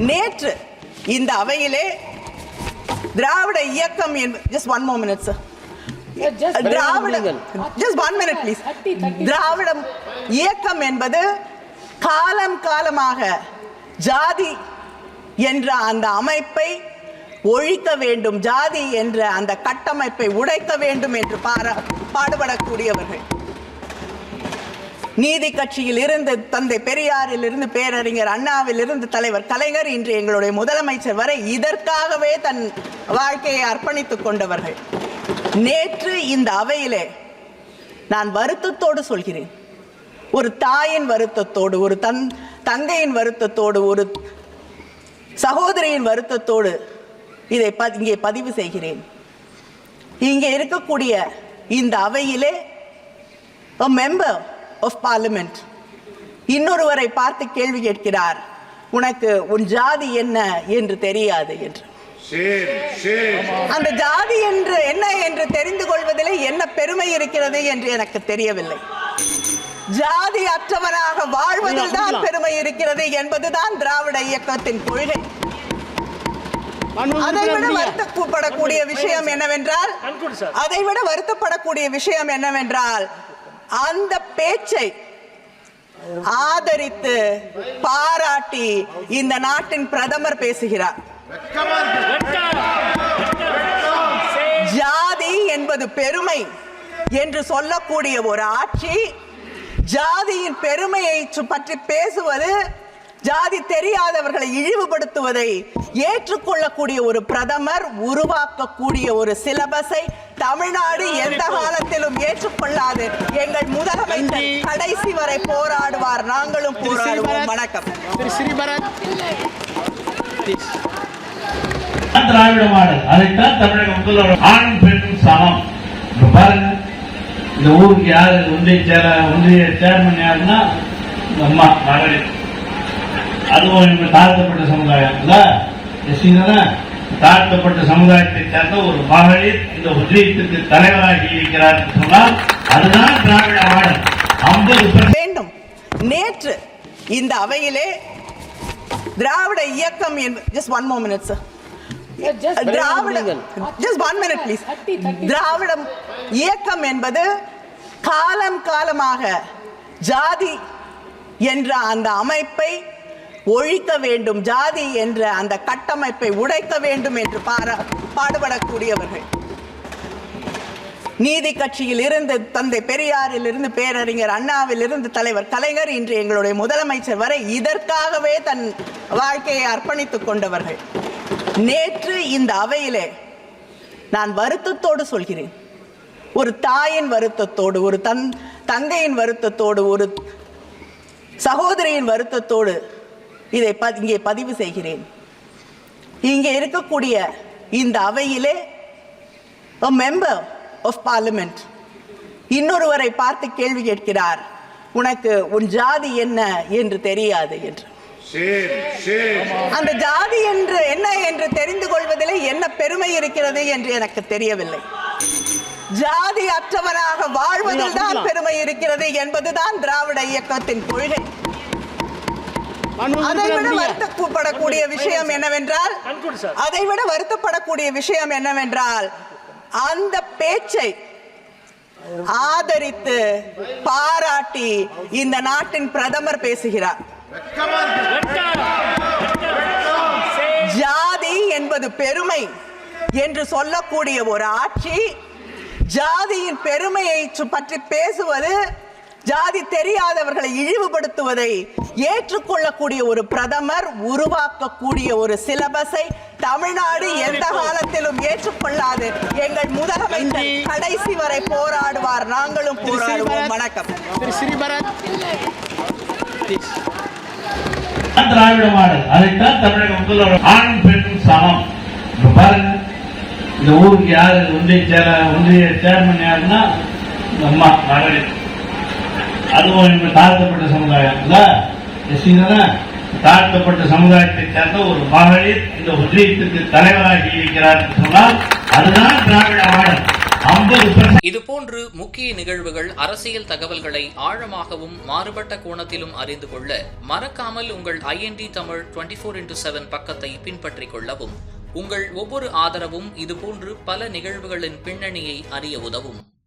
நேற்று இந்த அவையிலே திராவிட இயக்கம் just one mo minute sir Dravida just one minute please திராவிடம் இயக்கம் என்பது காலம் காலமாக ஜாதி என்ற அந்த அமைப்பை ஒழிக்க வேண்டும் ஜாதி என்ற அந்த கட்டமைப்பை உடைக்க வேண்டும் என்று பாரா பாடுபடக்கூடியவர்கள். நீதி கட்சியில் இருந்து தந்தை பெரியாரில் இருந்து பேரறிஞர் அண்ணாவில் இருந்து தலைவர் கலைஞர் இன்று எங்களுடைய முதலமைச்சர் வரை இதற்காகவே தன் வாழ்க்கையை அர்ப்பணித்துக் கொண்டவர்கள். நேற்று இந்த அவையிலே நான் வருத்தத்தோடு சொல்கிறேன். ஒரு தாயின் வருத்தத்தோடு ஒரு தன் தங்கையின் வருத்தத்தோடு ஒரு சகோதரியின் வருத்தத்தோடு இதை ப- இங்கே பதிவு செய்கிறேன். இங்கே இருக்கக்கூடிய இந்த அவையிலே மெம்பர் of parliament. இன்னொருவரை பார்த்து கேள்வி கேட்கிறார் உனக்கு உன் ஜாதி என்ன என்று தெரியாது என்று. அந்த ஜாதி என்று என்ன என்று தெரிந்து கொள்வதிலே என்ன பெருமை இருக்கிறது என்று எனக்கு தெரியவில்லை. ஜாதி அற்றவனாக வாழ்வதில் தான் பெருமை இருக்கிறது என்பதுதான் திராவிட இயக்கத்தின் கொள்கை. அதை விட வருத்தப்படக்கூடிய விஷயம் என்னவென்றால் அதை விட வருத்தப்படக்கூடிய விஷயம் என்னவென்றால் அந்த பேச்சை ஆதரித்து பாராட்டி இந்த நாட்டின் பிரதமர் பேசுகிறார். ஜாதி என்பது பெருமை என்று சொல்லக்கூடிய ஒரு ஆட்சி ஜாதியின் பெருமையை பற்றி பேசுவது ஜாதி தெரியாதவர்களை இழிவுபடுத்துவதை ஏற்றுக்கொள்ளக்கூடிய ஒரு பிரதமர் உருவாக்கக்கூடிய ஒரு சிலபஸை தமிழ்நாடு எந்த காலத்திலும் ஏற்றுக்கொள்ளாது. எங்கள் முதலமைச்சர் கடைசி வரை போராடுவார். நாங்களும் போராடுவோம். வணக்கம். திராவிட மாடல் அதைத்தான் தமிழக முதல்வர் ஆணும் பெண்ணும் சமம். பாருங்க இந்த ஊருக்கு யாரு ஒன்றிய சேர ஒன்றிய சேர்மன் யாருன்னா அம்மா மகளிர். அதுவும் தாழ்த்தப்பட்ட சமுதாயம் இல்ல எஸ்சி தானே? தாழ்த்தப்பட்ட சமுதாயத்தை சேர்ந்த ஒரு மகளிர் இந்த ஒன்றியத்திற்கு தலைவராகி இருக்கிறார் சொன்னால் அதுதான் திராவிட மாடல் ஐம்பது வேண்டும். நேற்று இந்த அவையிலே திராவிட இயக்கம் just one mo minute sir Dravida just one minute please திராவிடம் இயக்கம் என்பது காலம் காலமாக ஜாதி என்ற அந்த அமைப்பை ஒழிக்க வேண்டும் ஜாதி என்ற அந்த கட்டமைப்பை உடைக்க வேண்டும் என்று பாரா பாடுபடக்கூடியவர்கள். நீதி கட்சியில் இருந்து தந்தை பெரியாரில் இருந்து பேரறிஞர் அண்ணாவில் இருந்து தலைவர் கலைஞர் இன்று எங்களுடைய முதலமைச்சர் வரை இதற்காகவே தன் வாழ்க்கையை அர்ப்பணித்துக் கொண்டவர்கள். நேற்று இந்த அவையிலே நான் வருத்தத்தோடு சொல்கிறேன். ஒரு தாயின் வருத்தத்தோடு ஒரு தன் தங்கையின் வருத்தத்தோடு ஒரு சகோதரியின் வருத்தத்தோடு இதை ப- இங்கே பதிவு செய்கிறேன். இங்கே இருக்கக்கூடிய இந்த அவையிலே a member of parliament. இன்னொருவரை பார்த்து கேள்வி கேட்கிறார். உனக்கு உன் ஜாதி என்ன என்று தெரியாது என்று. அந்த ஜாதி என்று என்ன என்று தெரிந்து கொள்வதிலே என்ன பெருமை இருக்கிறது என்று எனக்கு தெரியவில்லை. ஜாதி அற்றவனாக வாழ்வதில் தான் பெருமை இருக்கிறது என்பதுதான் திராவிட இயக்கத்தின் கொள்கை. அதை விட வருத்தப்படக்கூடிய விஷயம் என்னவென்றால் அதை விட வருத்தப்படக்கூடிய விஷயம் என்னவென்றால் அந்த பேச்சை ஆதரித்து பாராட்டி இந்த நாட்டின் பிரதமர் பேசுகிறார். ஜாதி என்பது பெருமை என்று சொல்லக்கூடிய ஒரு ஆட்சி ஜாதியின் பெருமையை பற்றி பேசுவது ஜாதி தெரியாதவர்களை இழிவுபடுத்துவதை ஏற்றுக்கொள்ளக்கூடிய ஒரு பிரதமர் உருவாக்கக்கூடிய ஒரு சிலபஸை தமிழ்நாடு எந்த காலத்திலும் ஏற்றுக்கொள்ளாது. எங்கள் முதலமைச்சர் கடைசி வரை போராடுவார். நாங்களும் போராடுவோம். வணக்கம். திராவிட மாடல் அதைத்தான் தமிழக முதல்வர் சமம். பாருங்க. இந்த ஊருக்கு யாரு ஒன்றிய சேர ஒன்றிய சேர்மன் யாருன்னா அம்மா மகளிர் அதுவும் இப்ப தாழ்த்தப்பட்ட சமுதாயம் இல்ல? தாழ்த்தப்பட்ட சமுதாயத்தை சேர்ந்த ஒரு மகளிர் இந்த ஒன்றியத்திற்கு தலைவராகி இருக்கிறார் சொன்னால் அதுதான் திராவிட மாடல் ஐம்பது இதுபோன்று முக்கிய நிகழ்வுகள் அரசியல் தகவல்களை ஆழமாகவும் மாறுபட்ட கோணத்திலும் அறிந்து கொள்ள மறக்காமல் உங்கள் IND Tamil twenty four into seven பக்கத்தை பின்பற்றிக் கொள்ளவும். உங்கள் ஒவ்வொரு ஆதரவும் இதுபோன்று பல நிகழ்வுகளின் பின்னணியை அறிய உதவும்.